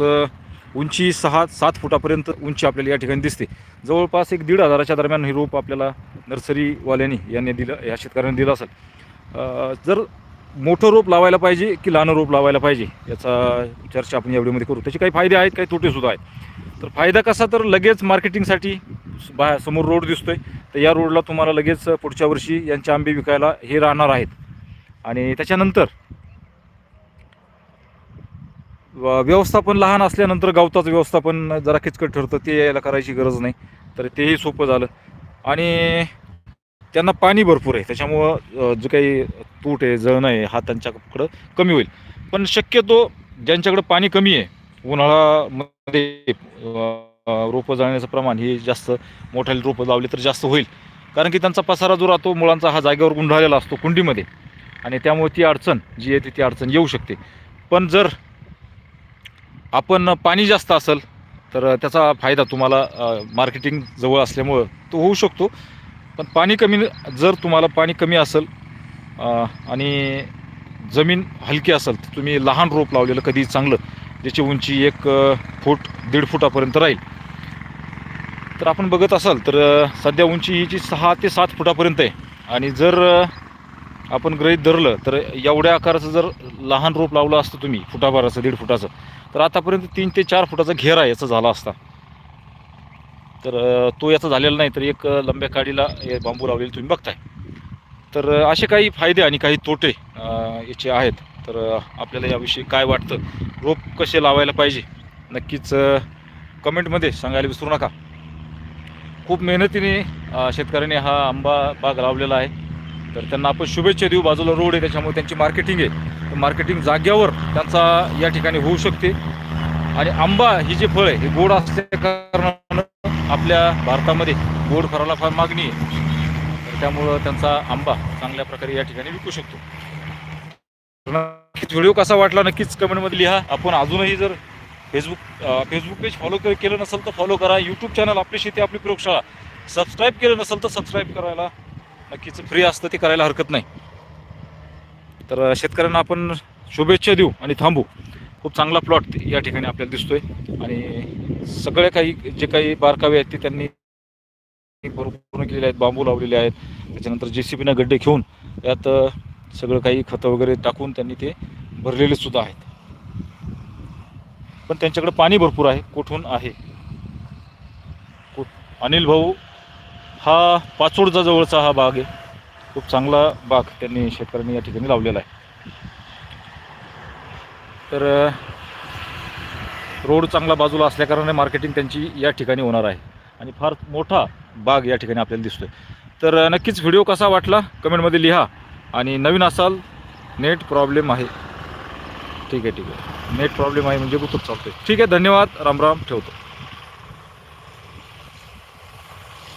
उंची सहा सात फुटापर्यंत उंची आपल्याला या ठिकाणी दिसते. जवळपास एक दीड हजाराच्या दरम्यान ही रोप आपल्याला नर्सरीवाल्यांनी यांनी दिलं या शेतकऱ्यांनी दिलं असेल. जर मोठं रोप लावायला पाहिजे की लहान रोप लावायला पाहिजे याचा चर्चा आपण या व्हिडिओमध्ये करू. त्याचे काही फायदे आहेत काही तोटेसुद्धा आहेत. तर फायदा कसा? तर लगेच मार्केटिंगसाठी बाहेर समोर रोड दिसतोय. तर या रोडला तुम्हाला लगेच पुढच्या वर्षी यांचे आंबे विकायला हे राहणार आहेत. आणि त्याच्यानंतर व्यवस्थापन लहान असल्यानंतर गवताचं व्यवस्थापन जरा किचकट ठरतं ते यायला करायची गरज नाही. तर तेही सोपं झालं. आणि त्यांना पाणी भरपूर आहे. त्याच्यामुळं जे जो काही तूट आहे जळणं आहे हा त्यांच्याकडं कमी होईल. पण शक्यतो ज्यांच्याकडं पाणी कमी आहे उन्हाळ्यामध्ये रोपं जाळण्याचं प्रमाण हे जास्त मोठ्या रोपं लावली तर जास्त होईल. कारण की त्यांचा पसारा जो राहतो मुळांचा हा जागेवर गुंढाळलेला असतो कुंडीमध्ये. आणि त्यामुळे ती अडचण जी येते ती अडचण येऊ शकते. पण जर आपण पाणी जास्त असेल तर त्याचा फायदा तुम्हाला मार्केटिंग जवळ असल्यामुळं तो होऊ शकतो. पण पाणी कमी जर तुम्हाला पाणी कमी असेल आणि जमीन हलकी असेल तर तुम्ही लहान रोप लावलेलं कधी चांगलं ज्याची उंची एक फूट दीड फुटापर्यंत राहील. तर आपण बघत असाल तर सध्या उंची हिची सहा ते सात फुटापर्यंत आहे. आणि जर आपण गृहित धरलं तर एवढ्या आकाराचं जर लहान रोप लावलं असतं तुम्ही फुटाभराचं दीड फुटाचं तर आतापर्यंत तीन ते चार फुटाचा घेरा याचा झाला असता. तर तो याचा झालेला नाही तर एक लंब्या काडीला हे बांबू लावलेले तुम्ही बघताय. तर असे काही फायदे आणि काही तोटे याचे आहेत. तर आपल्याला याविषयी काय वाटतं रोप कसे लावायला पाहिजे नक्कीच कमेंटमध्ये सांगायला विसरू नका. खूप मेहनतीने शेतकऱ्याने हा आंबा बाग लावलेला आहे. तर त्यांना आपण शुभेच्छा देऊ. बाजूला रोड आहे त्याच्यामुळे त्यांची मार्केटिंग आहे. मार्केटिंग जाग्यावर त्यांचा या ठिकाणी होऊ शकते. आणि आंबा ही जे फळ आहे हे गोड असल्या कारणानं आपल्या भारतामध्ये गोड फळाला फार मागणी आहे. तर त्यामुळं त्यांचा आंबा चांगल्या प्रकारे या ठिकाणी विकू शकतो. नक्कीच व्हिडिओ कसा वाटला नक्कीच कमेंटमध्ये लिहा. आपण अजूनही जर फेसबुक फेसबुक पेज फॉलो केलं नसेल तर फॉलो करा. यूट्यूब चॅनल आपली शेती आपली प्रयोगशाळा. सबस्क्राईब केलं नसेल तर सबस्क्राईब करायला नक्कीच फ्री असतं ते करायला हरकत नाही. तर शेतकऱ्यांना आपण शुभेच्छा देऊ आणि थांबू. खूप चांगला प्लॉट या ठिकाणी आपल्याला दिसतोय. आणि सगळे काही जे काही बारकावे आहेत ते त्यांनी पूर्ण केलेले आहेत बांबू लावलेले आहेत. त्याच्यानंतर जे सी बीनं गड्डे घेऊन यात सगळं काही खतं वगैरे टाकून त्यांनी ते भरलेले सुद्धा आहेत. पण त्यांच्याकडे पाणी भरपूर आहे कुठून आहे? कु- अनिल भाऊ हा पाचोडचा जवळचा हा बाग आहे. खूप चांगला बाग त्यांनी शेतकऱ्यांनी या ठिकाणी लावलेला आहे. तर रोड चांगला बाजूला असल्याकारणाने मार्केटिंग त्यांची या ठिकाणी होणार आहे. आणि फार मोठा बाग या ठिकाणी आपल्याला दिसतोय. तर नक्कीच व्हिडिओ कसा वाटला कमेंटमध्ये लिहा आणि नवीन असाल नेट प्रॉब्लेम आहे. ठीक आहे ठीक आहे. नेट प्रॉब्लेम आहे म्हणजे गुतून आहे ठीक आहे धन्यवाद. राम राम. ठेवतो.